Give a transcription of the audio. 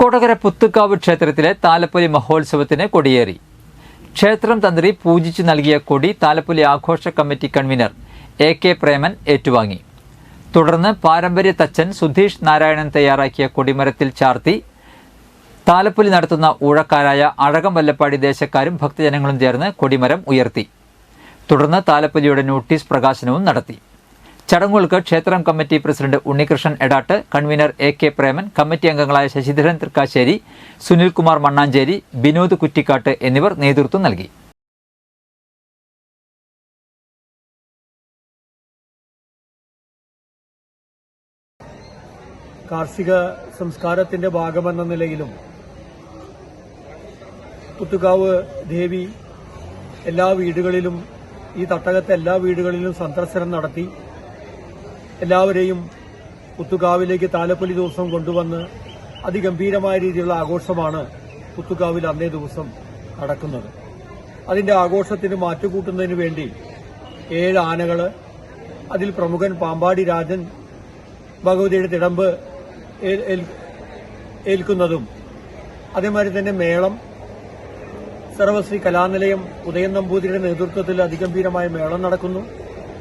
കൊടകര പുത്തുക്കാവ് ക്ഷേത്രത്തിലെ താലപ്പൊലി മഹോത്സവത്തിന് കൊടിയേറി. ക്ഷേത്രം തന്ത്രി പൂജിച്ചു നൽകിയ കൊടി താലപ്പൊലി ആഘോഷ committee convener A K Preman ഏറ്റുവാങ്ങി. തുടർന്ന് പാരമ്പര്യ തച്ചൻ സുധീഷ് നാരായണൻ തയ്യാറാക്കിയ കൊടിമരത്തിൽ ചാർത്തി താലപ്പൊലി നടത്തുന്ന ഊഴക്കാരായ അഴകം വല്ലപ്പാടി ദേശക്കാരും ഭക്തജനങ്ങളും ചേർന്ന് കൊടിമരം ഉയർത്തി. തുടർന്ന് താലപ്പൊലിയുടെ നോട്ടീസ് പ്രകാശനവും നടത്തി. ചടങ്ങുകൾക്ക് ക്ഷേത്രം committee president Unnikrishnan Edattu convener A K Preman committee അംഗങ്ങളായ ശശിധരൻ തൃക്കാശ്ശേരി സുനിൽകുമാർ മണ്ണാഞ്ചേരി വിനോദ് കുറ്റിക്കാട്ട് എന്നിവർ നേതൃത്വം നൽകി. കാർഷിക സംസ്കാരത്തിന്റെ ഭാഗമെന്ന നിലയിലും പുത്തുകാവ് ദേവി എല്ലാ വീടുകളിലും ഈ തട്ടകത്തെ എല്ലാ വീടുകളിലും സന്ദർശനം നടത്തി എല്ലാവരെയും പുത്തുകാവിലേക്ക് താലപ്പൊലി ദിവസം കൊണ്ടുവന്ന് അതിഗംഭീരമായ രീതിയിലുള്ള ആഘോഷമാണ് പുത്തുകാവിൽ അന്നേ ദിവസം നടക്കുന്നത്. അതിന്റെ ആഘോഷത്തിന് മാറ്റുകൂട്ടുന്നതിന് വേണ്ടി ഏഴ് ആനകൾ അതിൽ പ്രമുഖൻ പാമ്പാടി രാജൻ ഭഗവതിയുടെ തിടമ്പ് ഏൽ- ഏൽ- ഏൽക്കുന്നതും അതേമാതിരി തന്നെ മേളം സർവശ്രീ കലാനിലയം ഉദയൻ നമ്പൂതിരിയുടെ നേതൃത്വത്തിൽ അതിഗംഭീരമായ മേളം നടക്കുന്നു.